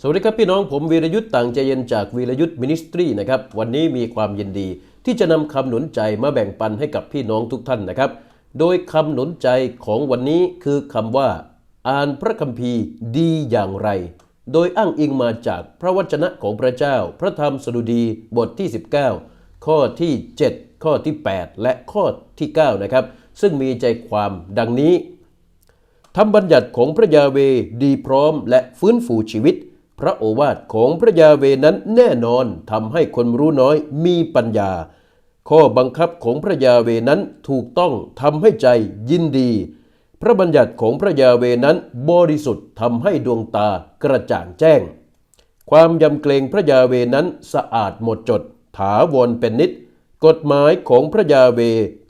สวัสดีครับพี่น้องผมวีรยุทธ์ต่างใจเย็นจากวีรยุทธ์มินิสทรีนะครับวันนี้มีความยินดีที่จะนำคำหนุนใจมาแบ่งปันให้กับพี่น้องทุกท่านนะครับ โดยคำหนุนใจของวันนี้คือคำว่า อ่านพระคัมภีร์ดีอย่างไร โดยอ้างอิงมาจากพระวจนะของพระเจ้า พระธรรมสดุดีบทที่ 19 ข้อที่ 7 ข้อที่ 8 และข้อที่ 9 นะครับ ซึ่งมีใจความดังนี้ธรรมบัญญัติของพระยาเวดีพร้อมและฟื้นฟูชีวิต พระโอวาทของพระยาเวนั้นแน่นอนทำให้คนรู้น้อยมีปัญญา ข้อบังคับของพระยาเวนั้นถูกต้องทำให้ใจยินดี พระบัญญัติของพระยาเวนั้นบริสุทธิ์ทำให้ดวงตากระจ่างแจ้ง ความยำเกรงพระยาเวนั้นสะอาดหมดจด ถาวรเป็นนิด กฎหมายของพระยาเว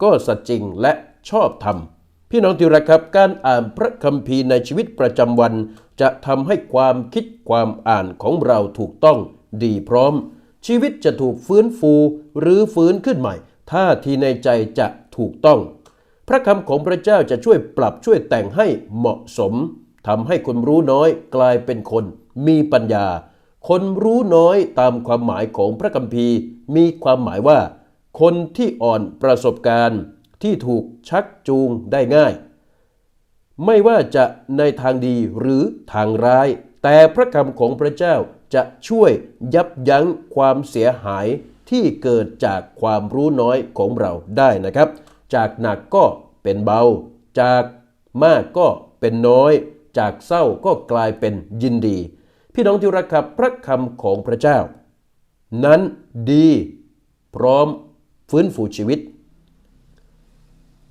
ก็สัจจริงและชอบธรรม พี่น้องที่รักครับ การอ่านพระคัมภีร์ในชีวิตประจำวัน จะทำให้ความคิดความอ่านของเราถูกต้องดีพร้อม ชีวิตจะถูกฟื้นฟูหรือฟื้นขึ้นใหม่ท่าทีในใจจะถูกต้อง พระคำของพระเจ้าจะช่วยปรับช่วยแต่งให้เหมาะสมทำให้คนรู้น้อยกลายเป็นคนมีปัญญา คนรู้น้อยตามความหมายของพระคัมภีร์ มีความหมายว่า คนที่อ่อนประสบการณ์ ที่ถูกชักจูงได้ง่าย ไม่ว่าจะในทางดีหรือทางร้าย แต่พระคำของพระเจ้าจะช่วยยับยั้งความเสียหายที่เกิดจากความรู้น้อยของเราได้นะครับ จากหนักก็เป็นเบา จากมากก็เป็นน้อย จากเศร้าก็กลายเป็นยินดี พี่น้องที่รักครับพระคำของพระเจ้า นั้นดี พร้อมฟื้นฟูชีวิต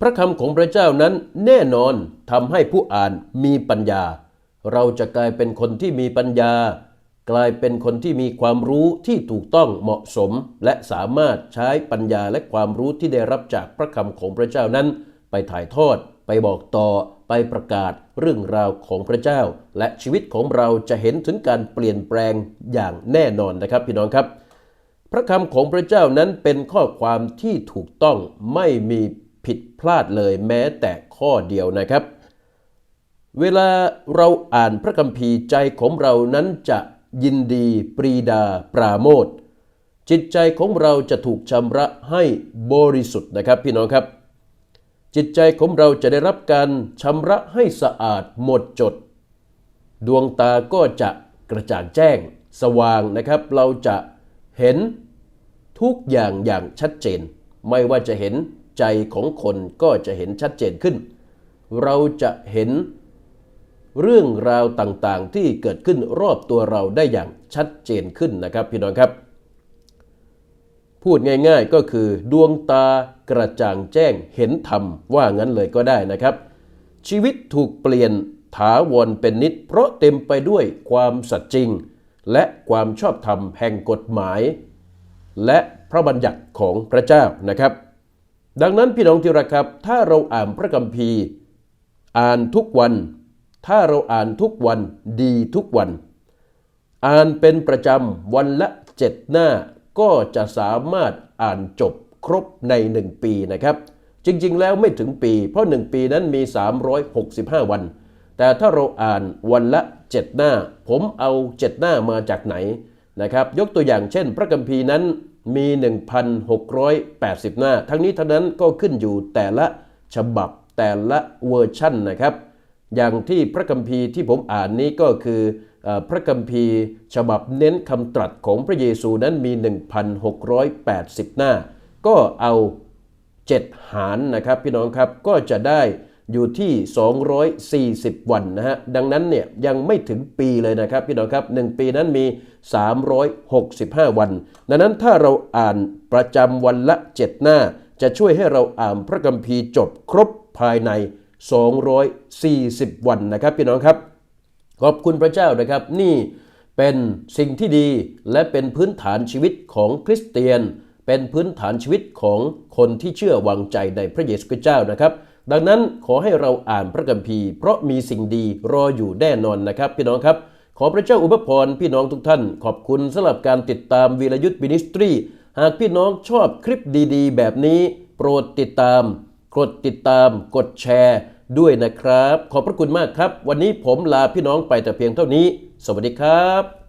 ระคำของพระเจ้านั้นแน่นอนทำให้ผู้อ่านมีปัญญา เราจะกลายเป็นคนที่มีปัญญา กลายเป็นคนที่มีความรู้ที่ถูกต้องเหมาะสม และสามารถใช้ปัญญาและความรู้ที่ได้รับจากพระคำของพระเจ้านั้น ไปถ่ายทอด ไปบอกต่อ ไปประกาศเรื่องราวของพระเจ้า และชีวิตของเราจะเห็นถึงการเปลี่ยนแปลงอย่างแน่นอนนะครับพี่น้องครับพระคำของพระเจ้านั้นเป็นข้อความที่ถูกต้องไม่มี ผิดพลาดเลยแม้แต่ข้อเดียวนะครับ เวลาเราอ่านพระคัมภีร์ใจของเรานั้นจะยินดีปรีดาปราโมทจิตใจของเราจะถูกชำระให้บริสุทธิ์นะครับพี่น้องครับ จิตใจของเราจะได้รับการชำระให้สะอาดหมดจด ดวงตาก็จะกระจ่างแจ้ง สว่างนะครับ เราจะเห็นทุกอย่างอย่างชัดเจน ไม่ว่าจะเห็น ใจของคนก็จะเห็นชัดเจนขึ้น เราจะเห็นเรื่องราวต่างๆ ที่เกิดขึ้นรอบตัวเราได้อย่างชัดเจนขึ้นนะครับพี่น้องครับ พูดง่ายๆก็คือดวงตากระจ่างแจ้งเห็นธรรมว่างั้นเลยก็ได้นะครับ ชีวิตถูกเปลี่ยนถาวรเป็นนิด เพราะเต็มไปด้วยความสัตย์จริง และความชอบธรรมแห่งกฎหมาย และพระบัญญัติของพระเจ้านะครับ ดังนั้นพี่น้องที่รักครับ ถ้าเราอ่านพระคัมภีร์ อ่านทุกวัน ถ้าเราอ่านทุกวันดีทุกวัน อ่านเป็นประจำวันละเจ็ดหน้าก็จะสามารถอ่านจบครบในหนึ่งปีนะครับ จริงๆ แล้วไม่ถึงปี เพราะหนึ่งปีนั้นมี 365 วัน แต่ถ้าเราอ่านวันละ7หน้า ผมเอา7หน้ามาจากไหนนะครับ ยกตัวอย่างเช่น พระคัมภีร์นั้น มี 1,680 หน้า ทั้งนี้ทั้งนั้นก็ขึ้นอยู่แต่ละฉบับแต่ละเวอร์ชั่นนะครับ อย่างที่พระคัมภีร์ที่ผมอ่านนี้ก็คือเออพระคัมภีร์ฉบับเน้นคำตรัสของพระเยซูนั้นมี 1,680 หน้า ก็เอา 7 หารนะครับพี่น้องครับก็จะได้ อยู่ที่ 240 วันนะฮะ ดังนั้นเนี่ยยังไม่ถึงปีเลยนะครับพี่น้องครับ 1 ปีนั้นมี 365 วัน ดังนั้นถ้าเราอ่านประจำวันละ 7 หน้า จะช่วยให้เราอ่านพระคัมภีร์จบครบภายใน 240 วันนะครับพี่น้องครับ ขอบคุณพระเจ้านะครับนี่เป็นสิ่งที่ดีและเป็นพื้นฐานชีวิตของคริสเตียน เป็นพื้นฐานชีวิตของคนที่เชื่อวางใจในพระเยซูคริสต์เจ้านะครับ ดังนั้นขอให้เราอ่านพระคัมภีร์ เพราะมีสิ่งดีรออยู่แน่นอนนะครับ พี่น้องครับ ขอพระเจ้าอุปพรพี่น้องทุกท่าน ขอบคุณสำหรับการติดตามวีรยุทธ์มินิสทรี หากพี่น้องชอบคลิปดีๆ แบบนี้ โปรดติดตาม กดติดตาม กดแชร์ ด้วยนะครับ ขอบพระคุณมากครับ วันนี้ผมลาพี่น้องไปแต่เพียงเท่านี้ สวัสดีครับ